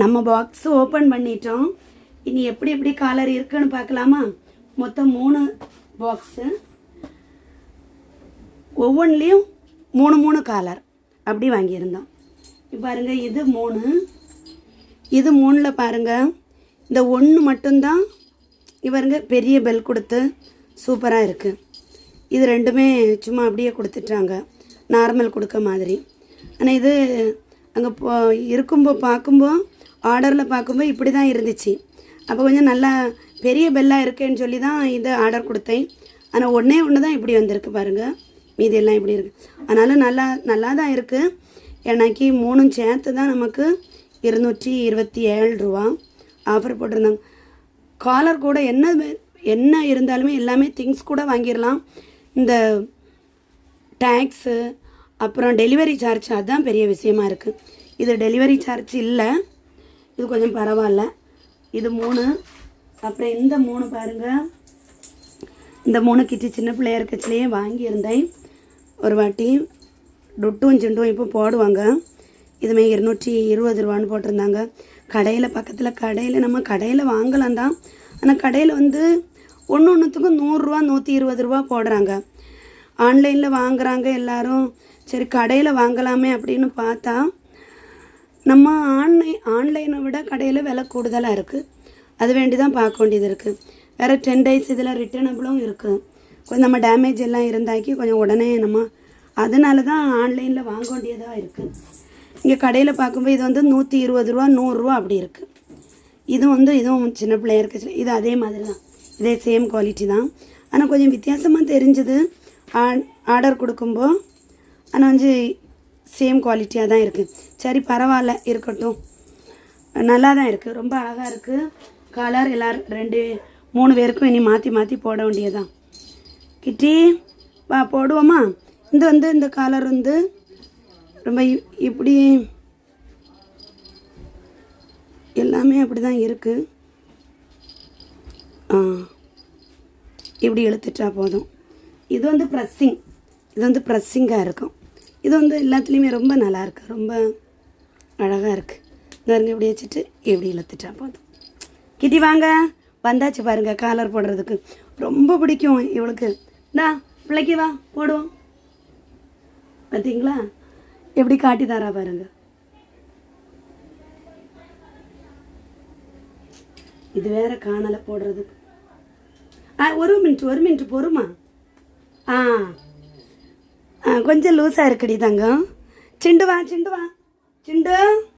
நம்ம box open பண்ணிட்டோம். இனி எப்படி எப்படி காலர் இருக்குன்னு பார்க்கலாமா? மொத்தம் மூணு பாக்ஸு ஒவ்வொன்றிலையும் மூணு மூணு காலர் அப்படி வாங்கியிருந்தோம். பாருங்கள் பாருங்க இது மூணு. இது மூணில் பாருங்க இந்த ஒன்று மட்டும்தான் இவருங்க பாருங்க பெரிய பெல் கொடுத்து சூப்பராக இருக்குது இது ரெண்டுமே சும்மா அப்படியே கொடுத்துட்டாங்க. நார்மல் கொடுக்க மாதிரி. ஆனால் இது அங்கே போ இருக்கும்போ பார்க்கும்போ ஆர்டரில் பார்க்கும்போது இப்படி தான் இருந்துச்சு. அப்போ கொஞ்சம் நல்லா பெரிய பெல்லாக இருக்கேன்னு சொல்லி தான் இதை ஆர்டர் கொடுத்தேன். ஆனால் ஒன்றே ஒன்று தான் இப்படி வந்திருக்கு பாருங்கள் மீதி எல்லாம் இப்படி இருக்குது அதனால் நல்லா நல்லா தான் இருக்குது எனக்கு மூணும் சேர்த்து தான் நமக்கு இருநூற்றி இருபத்தி ஏழு ரூபா ஆஃபர் போட்டிருந்தாங்க. காலர் கூட என்ன என்ன இருந்தாலுமே எல்லாமே திங்ஸ் கூட வாங்கிடலாம். இந்த டேக்ஸு அப்புறம் டெலிவரி சார்ஜ் அதுதான் பெரிய விஷயமா இருக்குது இது டெலிவரி சார்ஜ் இல்லை. இது கொஞ்சம் பரவாயில்ல. இது மூணு. அப்புறம் இந்த மூணு பாருங்கள் இந்த மூணு கிட்டி சின்ன பிள்ளையார் இருக்கச்சுலேயே வாங்கியிருந்தேன். ஒரு வாட்டி டொட்டும் சிண்டும் இப்போ போடுவாங்க. இதுமே இருநூற்றி இருபது ரூபான்னு போட்டிருந்தாங்க. கடையில் பக்கத்தில் கடையில் நம்ம கடையில் வாங்கலாம் தான். ஆனால் கடையில் வந்து ஒன்று ஒன்றுத்துக்கும் நூறுரூவா நூற்றி இருபது ரூபா போடுறாங்க. ஆன்லைனில் வாங்குறாங்க எல்லோரும். சரி கடையில் வாங்கலாமே அப்படின்னு பார்த்தா நம்ம ஆன்லைன் ஆன்லைனை விட கடையில் விலை கூடுதலாக இருக்குது அது வேண்டி தான் பார்க்க வேண்டியது இருக்குது வேறு டென் டேஸ் இதில் ரிட்டர்னபிளும் இருக்குது கொஞ்சம் நம்ம டேமேஜ் எல்லாம் இருந்தாக்கி கொஞ்சம் உடனே நம்ம அதனால தான் ஆன்லைனில் வாங்க வேண்டியதாக இருக்குது இங்கே கடையில் பார்க்கும்போது இது வந்து நூற்றி இருபது ரூபா நூறுரூவா அப்படி இருக்குது இது வந்து இதுவும் சின்ன பிள்ளையா இருக்கு இது அதே மாதிரி தான் இதே சேம் குவாலிட்டி தான். ஆனால் கொஞ்சம் வித்தியாசமாக தெரிஞ்சுது. ஆர்டர் கொடுக்கும்போ ஆனால் வந்து சேம் குவாலிட்டியாக தான் இருக்குது சரி பரவாயில்ல இருக்கட்டும். நல்லா தான் இருக்குது ரொம்ப அழகாக இருக்குது கலர் எல்லோரும் ரெண்டு மூணு பேருக்கும் இனி மாற்றி மாற்றி போட வேண்டியதுதான். கிட்டி வா போடுவோமா? இந்த வந்து இந்த கலர் வந்து ரொம்ப இ- இப்படி எல்லாமே அப்படி தான் இருக்குது இப்படி இழுத்துட்டா போதும். இது வந்து ப்ரெஸ்ஸிங் இது வந்து ப்ரெஸ்ஸிங்காக இருக்கும். இது வந்து எல்லாத்துலேயுமே ரொம்ப நல்லா இருக்குது ரொம்ப அழகாக இருக்குது இந்த இப்படி வச்சுட்டு எப்படி இழுத்துட்டா போதும். கிட்டி வாங்க. வந்தாச்சு பாருங்க காலர் போடுறதுக்கு. ரொம்ப பிடிக்கும் இவளுக்கு. டா பிள்ளைக்கு வா போடுவோம். பார்த்தீங்களா எப்படி காட்டி தரா பாருங்க. இது வேற காணலை போடுறதுக்கு. ஆ ஒரு மினிட் ஒரு மினிட் பொறுமா? ஆ. கொஞ்சம் லூஸாக இருக்குடி தங்கம். சிண்டு வா சிண்டு வா. சிண்டு.